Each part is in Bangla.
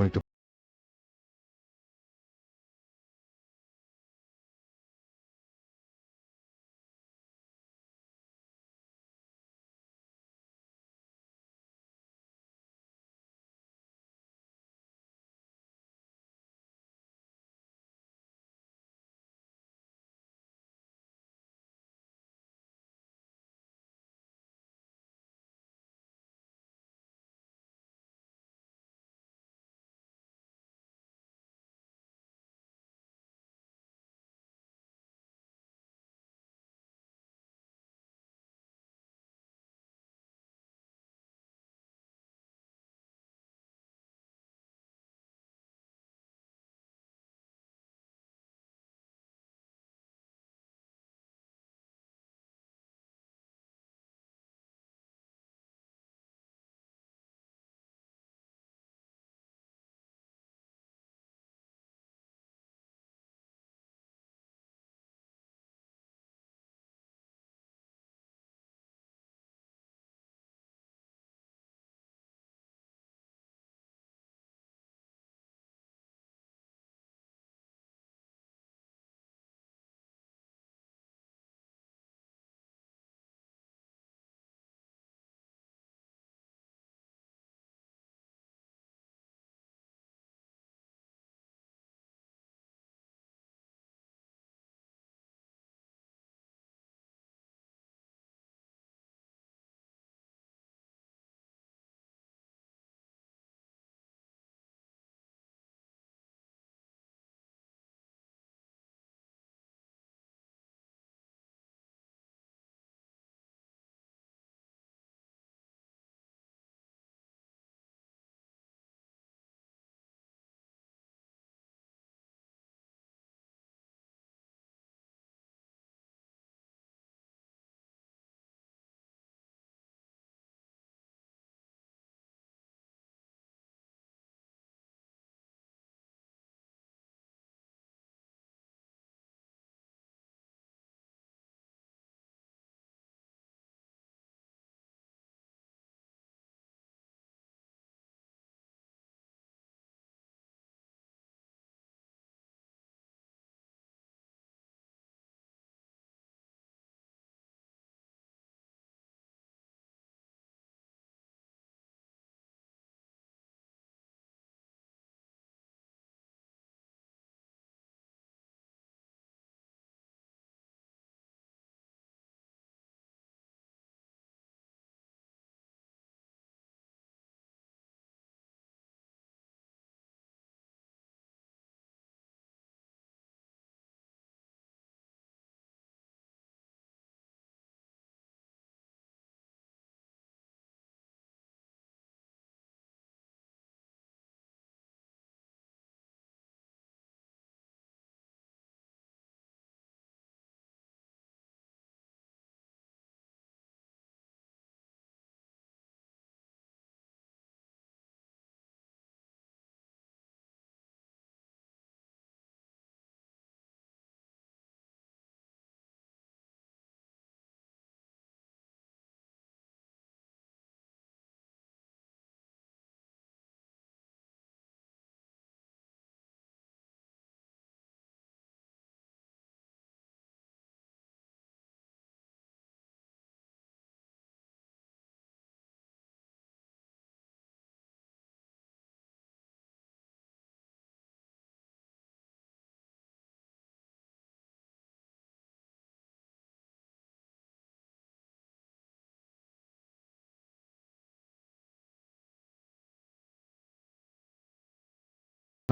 এখন একটু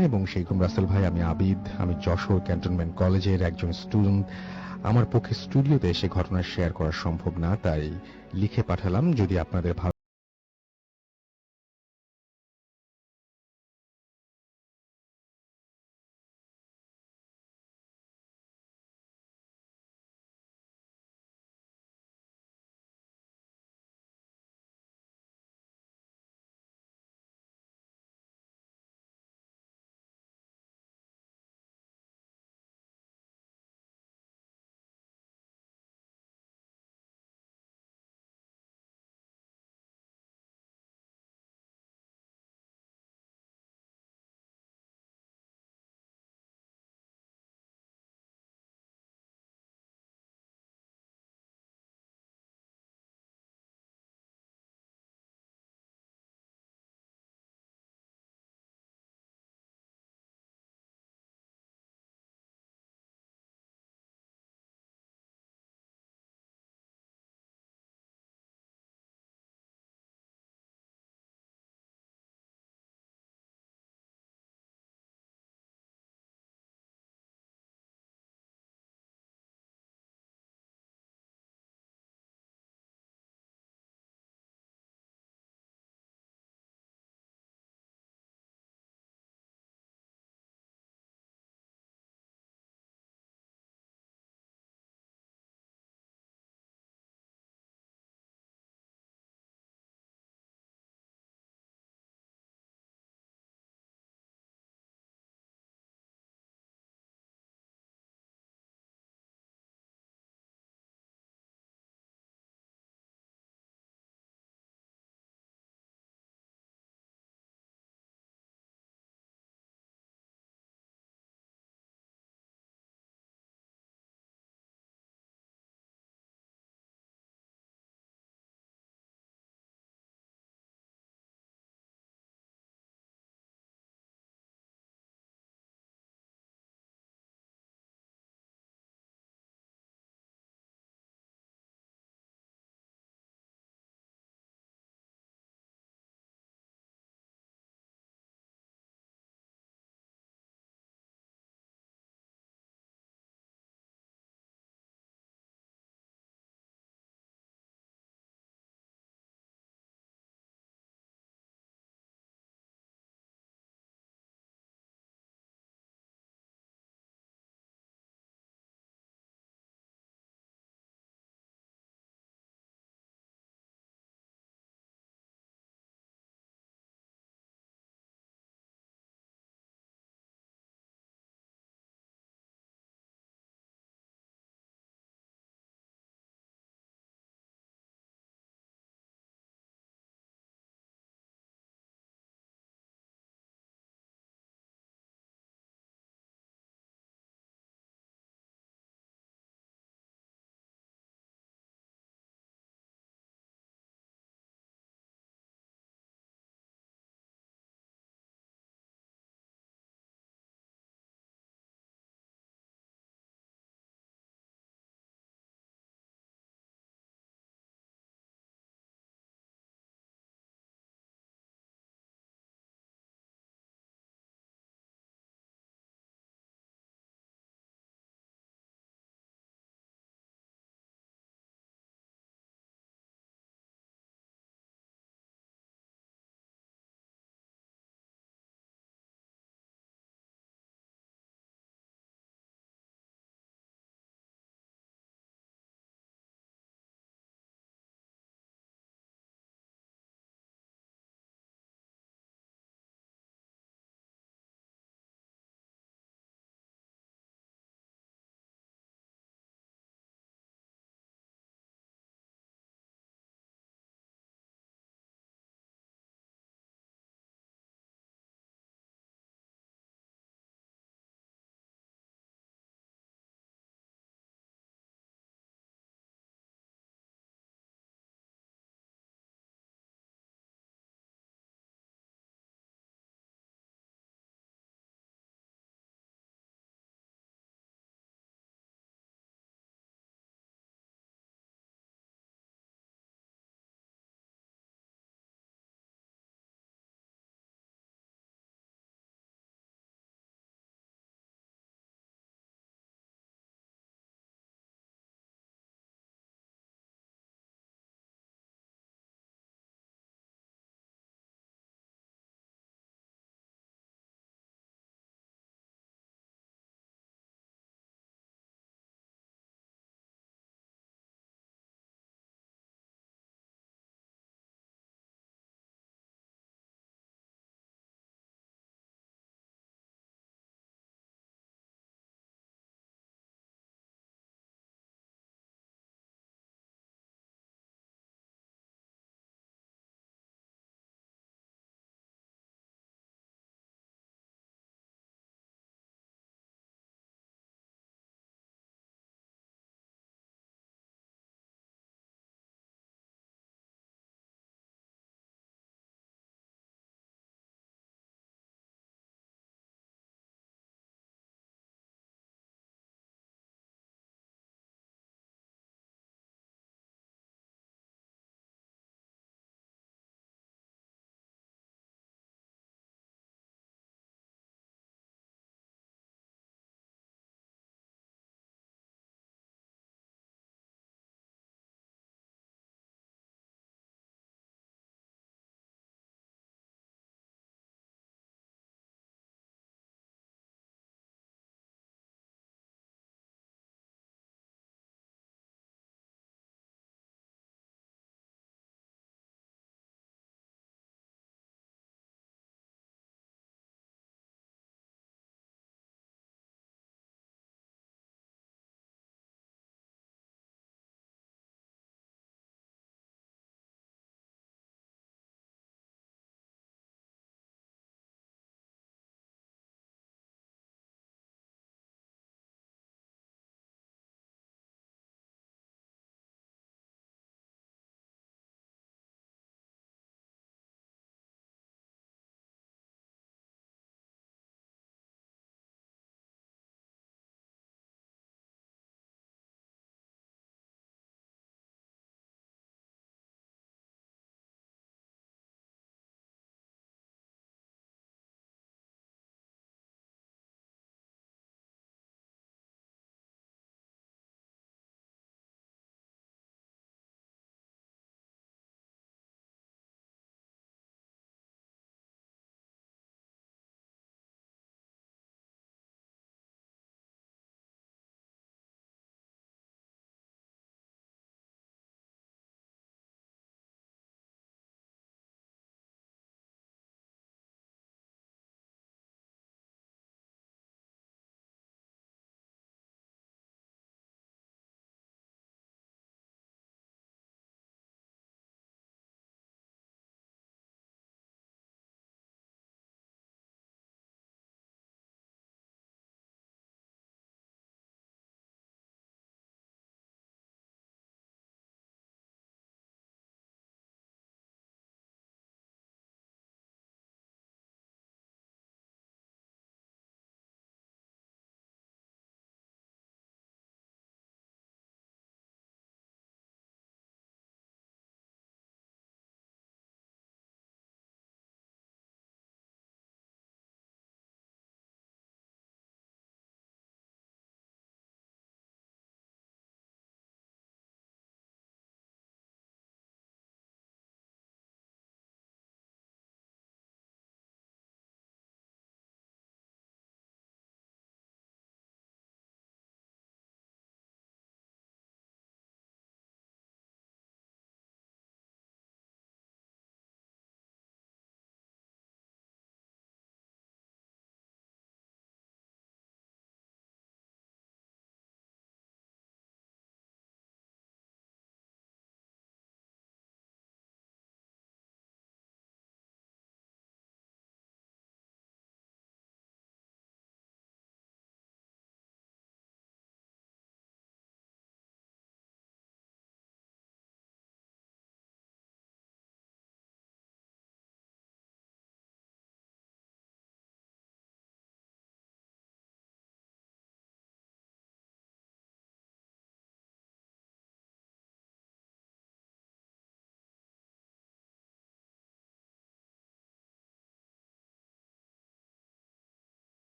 এবং সেইরকম রাসেল ভাই, আমি আবিদ, আমি যশোর ক্যান্টনমেন্ট কলেজের একজন স্টুডেন্ট। আমার পক্ষে স্টুডিওতে এসে ঘটনা শেয়ার করা সম্ভব না, তাই লিখে পাঠালাম। যদি আপনাদের ভালো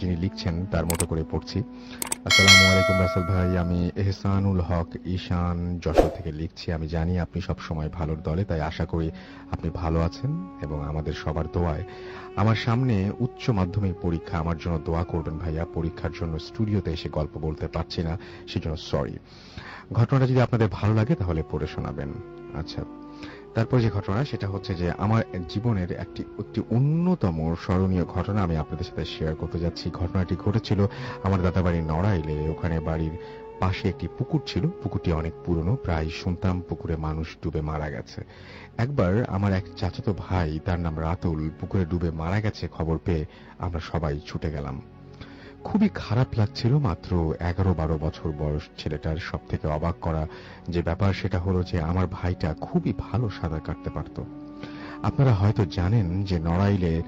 যিনি লিখছেন, তার মতো করে পড়ছি। আসসালামু আলাইকুম রাসেল ভাই, আমি এহসানুল হক ঈশান যশোর থেকে লিখছি। আমি জানি আপনি সব সময় ভালোর দলে, তাই আশা করি আপনি ভালো আছেন এবং আমাদের সবার দোয়ায়। আমার সামনে উচ্চ মাধ্যমিক পরীক্ষা, আমার জন্য দোয়া করবেন ভাইয়া। পরীক্ষার জন্য স্টুডিওতে এসে গল্প বলতে পারছি না, সেজন্য সরি। ঘটনাটা যদি আপনাদের ভালো লাগে, তাহলে পড়ে শোনাবেন। আচ্ছা তারপর যে ঘটনা, সেটা হচ্ছে যে আমার জীবনের একটি একটি অন্যতম স্মরণীয় ঘটনা আমি আপনাদের সাথে শেয়ার করতে যাচ্ছি। ঘটনাটি ঘটেছিল আমার দাদাবাড়ির নড়াইলে। ওখানে বাড়ির পাশে একটি পুকুর ছিল। পুকুরটি অনেক পুরনো, প্রায় শুনতাম পুকুরে মানুষ ডুবে মারা গেছে। একবার আমার এক চাচাতো ভাই, তার নাম রাতুল, পুকুরে ডুবে মারা গেছে খবর পেয়ে আমরা সবাই ছুটে গেলাম। খুবই খারাপ লাগছিল মাত্র এগারো বারো বছর বয়স ছেলেটার সব থেকে অবাক করা যে ব্যাপার সেটা হলো যে আমার ভাইটা খুবই ভালো সাঁতার কাটতে পারত। আপনারা হয়তো জানেন যে নড়াইলের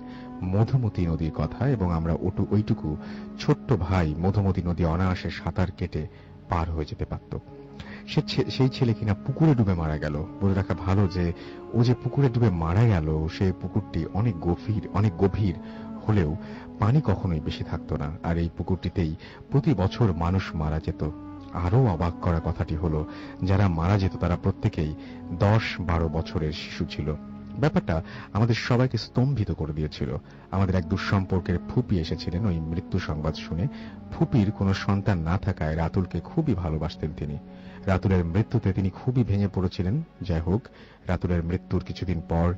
মধুমতি নদীর কথা এবং আমরা ওটু ওইটুকু ছোট্ট ভাই মধুমতি নদী অনায়াসে সাঁতার কেটে পার হয়ে যেতে পারত। সেই ছেলে কিনা পুকুরে ডুবে মারা গেল। বলে রাখা ভালো যে ও যে পুকুরে ডুবে মারা গেল, সে পুকুরটি অনেক গভীর অনেক গভীর হলেও পানি কখনোই বেশি থাকতো না, আর এই পুকুরটিতেই প্রতি বছর মানুষ মারা যেত। আরও অবাক করা কথাটি হলো, যারা মারা যেত তারা প্রত্যেকেই দশ বারো বছরের শিশু ছিল। ব্যাপারটা আমাদের সবাইকে স্তম্ভিত করে দিয়েছিল। আমাদের এক দুঃসম্পর্কের ফুপি এসেছিলেন ওই মৃত্যু সংবাদ শুনে। ফুপির কোনো সন্তান না থাকায় রাতুলকে খুবই ভালোবাসতেন তিনি। রাতুলের মৃত্যুতে তিনি খুবই ভেঙে পড়েছিলেন। যাই হোক, রাতুলের মৃত্যুর কিছুদিন পর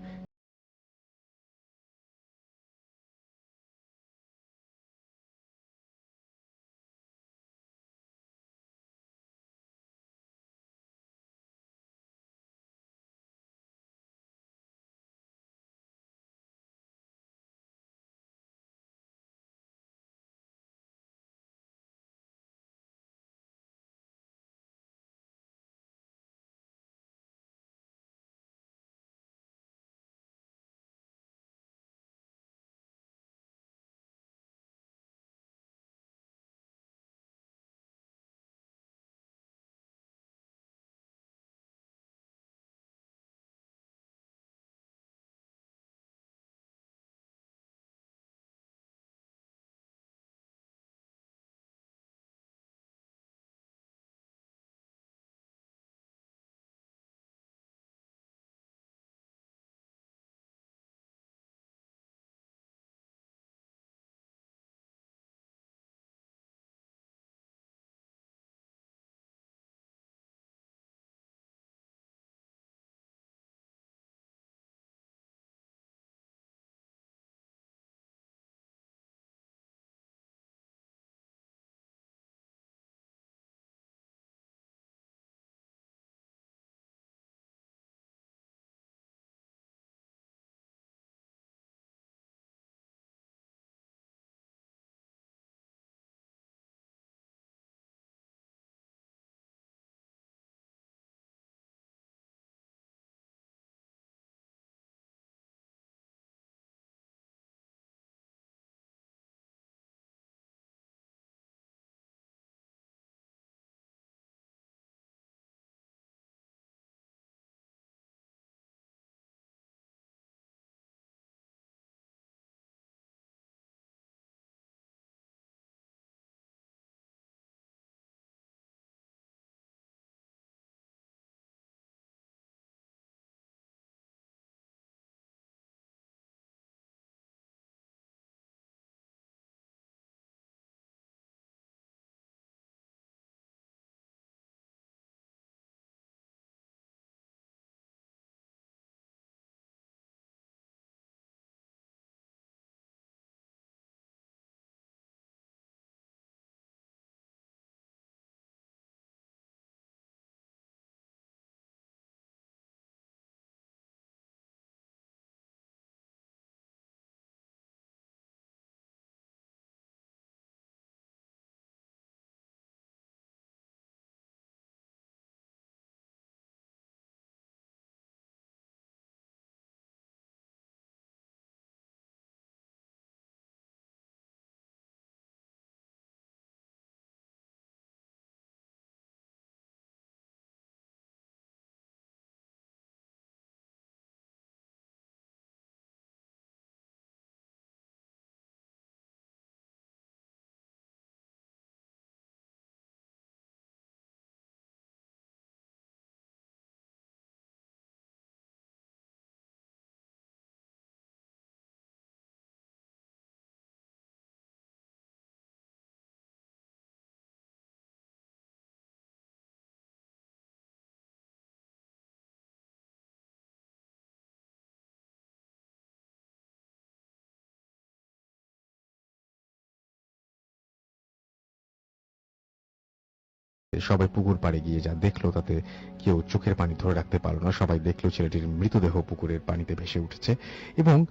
সবাই পুকুর পাড়ে গিয়ে যা দেখল তাতে কেউ চোখের পানি ধরে রাখতে পারল না। সবাই দেখল ছেলেটির মৃতদেহ পুকুরের পানিতে ভেসে উঠেছে এবং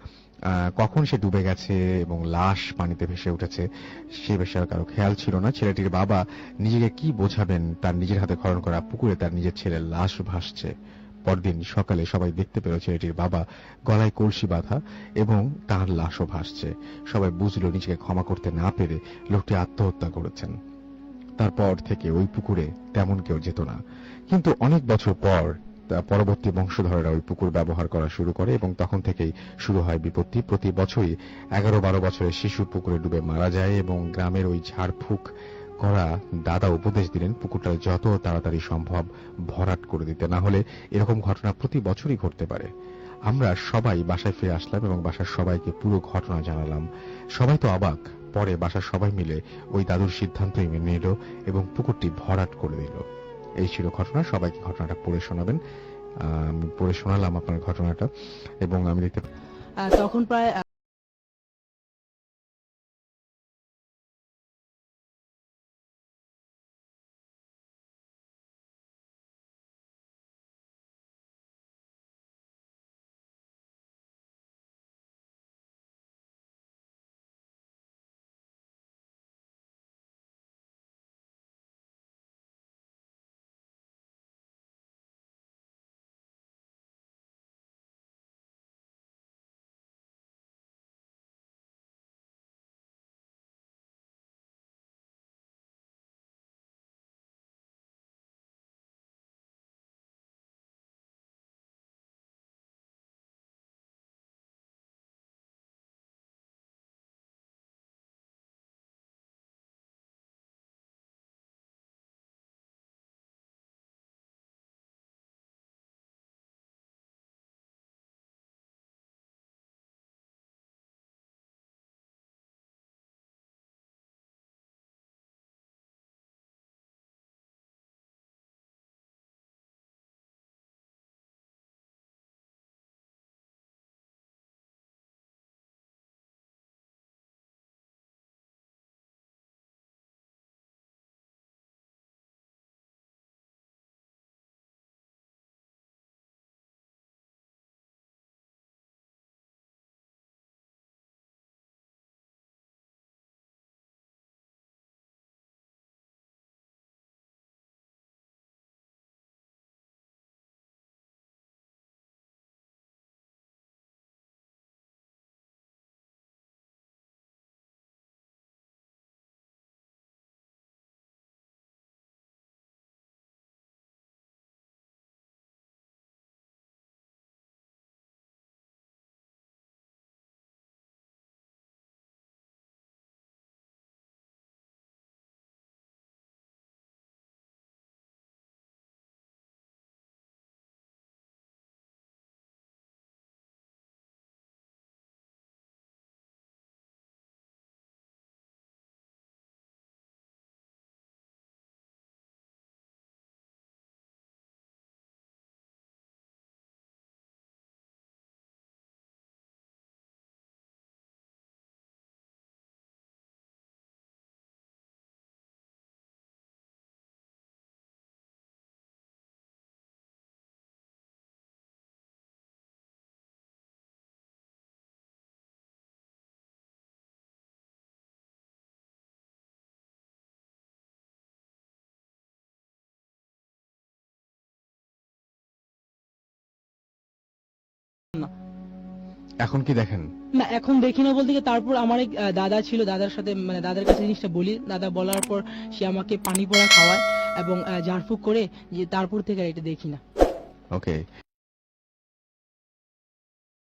কখন সে ডুবে গেছে এবং লাশ পানিতে ভেসে উঠেছে সে বিষয়ে কারও খেয়াল ছিল না। ছেলেটির বাবা নিজেকে কি বোঝাবেন? তার নিজের হাতে খনন করা পুকুরে তার নিজের ছেলের লাশ ভাসছে। পরদিন সকালে সবাই দেখতে পেল ছেলেটির বাবা গলায় কলসি বাঁধা এবং তার লাশও ভাসছে। সবাই বুঝলো নিজেকে ক্ষমা করতে না পেরে লোকটি আত্মহত্যা করেছেন। তারপর থেকে ওই পুকুরে তেমন কেউ যেত না। কিন্তু অনেক বছর পর পরবর্তী বংশধরেরা ওই পুকুর ব্যবহার করা শুরু করে এবং তখন থেকেই শুরু হয় বিপত্তি। প্রতি বছরই এগারো বারো বছরের শিশু পুকুরে ডুবে মারা যায় এবং গ্রামের ওই ঝাড়ফুঁক করা দাদা উপদেশ দিলেন, পুকুরটা যত তাড়াতাড়ি সম্ভব ভরাট করে দিতে। না হলে এরকম ঘটনা প্রতি বছরই ঘটতে পারে। আমরা সবাই বাসায় ফিরে আসলাম এবং বাসার সবাইকে পুরো ঘটনা জানালাম। সবাই তো অবাক। পরে বাসার সবাই মিলে ওই দাদুর সিদ্ধান্তই মেনে নিল এবং পুকুরটি ভরাট করে দিল। এই ছিল ঘটনা, সবাইকে ঘটনাটা পড়ে শোনাবেন। আমি পড়ে শোনালাম আপনার ঘটনাটা এবং আমি দেখতে তখন প্রায় এখন কি দেখেন? না এখন দেখি না বলতে তারপর আমার এক দাদা ছিল দাদার সাথে মানে দাদার কাছে জিনিসটা বলি। দাদা বলার পর সে আমাকে পানি পড়া খাওয়ায় এবং ঝাড়ফুঁক করে যে তারপর থেকে আর এটা দেখি না। ওকে